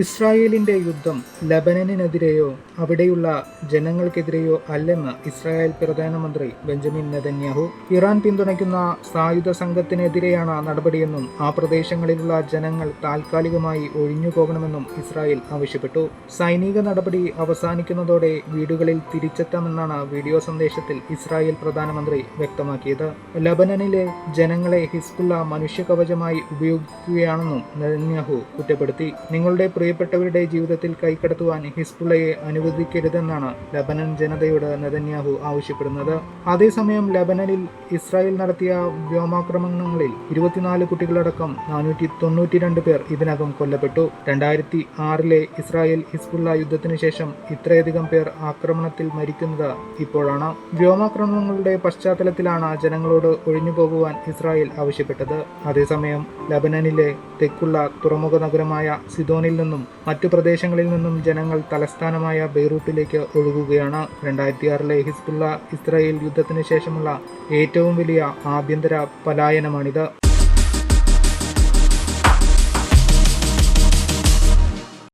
ഇസ്രായേലിന്റെ യുദ്ധം ലബനനെതിരെയോ അവിടെയുള്ള ജനങ്ങൾക്കെതിരെയോ അല്ലെന്ന് ഇസ്രായേൽ പ്രധാനമന്ത്രി ബെഞ്ചമിൻ നെതന്യാഹു ഇറാൻ പിന്തുണയ്ക്കുന്ന സായുധ സംഘത്തിനെതിരെയാണ് നടപടിയെന്നും ആ പ്രദേശങ്ങളിലുള്ള ജനങ്ങൾ താൽക്കാലികമായി ഒഴിഞ്ഞു പോകണമെന്നും ഇസ്രായേൽ ആവശ്യപ്പെട്ടു. സൈനിക നടപടി അവസാനിക്കുന്നതോടെ വീടുകളിൽ തിരിച്ചെത്താമെന്നാണ് വീഡിയോ സന്ദേശത്തിൽ ഇസ്രായേൽ പ്രധാനമന്ത്രി വ്യക്തമാക്കിയത്. ലബനനിലെ ജനങ്ങളെ ഹിസ്ബുള്ള മനുഷ്യകവചമായി ഉപയോഗിക്കുകയാണെന്നും നെതന്യാഹു കുറ്റപ്പെടുത്തി. നിങ്ങളുടെ പ്രിയപ്പെട്ടവരുടെ ജീവിതത്തിൽ കൈക്കടത്തുവാൻ ഹിസ്ബുള്ളയെ അനുവദിക്കരുതെന്നാണ് ലബനൻ ജനതയോട് നെതന്യാഹു ആവശ്യപ്പെടുന്നത്. അതേസമയം ലബനനിൽ ഇസ്രായേൽ നടത്തിയ വ്യോമാക്രമണങ്ങളിൽ ഇരുപത്തിനാല് കുട്ടികളടക്കം നാനൂറ്റി തൊണ്ണൂറ്റിരണ്ട് പേർ ഇതിനകം കൊല്ലപ്പെട്ടു. രണ്ടായിരത്തി ആറിലെ ഇസ്രായേൽ ഹിസ്ബുള്ള യുദ്ധത്തിന് ശേഷം ഇത്രയധികം പേർ ആക്രമണത്തിൽ മരിക്കുന്നത് ഇപ്പോഴാണ്. വ്യോമാക്രമണങ്ങളുടെ പശ്ചാത്തലത്തിലാണ് ജനങ്ങളോട് ഒഴിഞ്ഞു പോകുവാൻ ഇസ്രായേൽ ആവശ്യപ്പെട്ടത്. അതേസമയം ലബനനിലെ തെക്കുള്ള തുറമുഖ നഗരമായ സിദോനിൽ നിന്നും മറ്റു പ്രദേശങ്ങളിൽ നിന്നും ജനങ്ങൾ തലസ്ഥാനമായ ബെയ്റൂട്ടിലേക്ക് ഒഴുകുകയാണ്. രണ്ടായിരത്തി ആറിലെ ഹിസ്ബുള്ള ഇസ്രായേൽ യുദ്ധത്തിന് ശേഷമുള്ള ഏറ്റവും വലിയ ആഭ്യന്തര പലായനമാണിത്.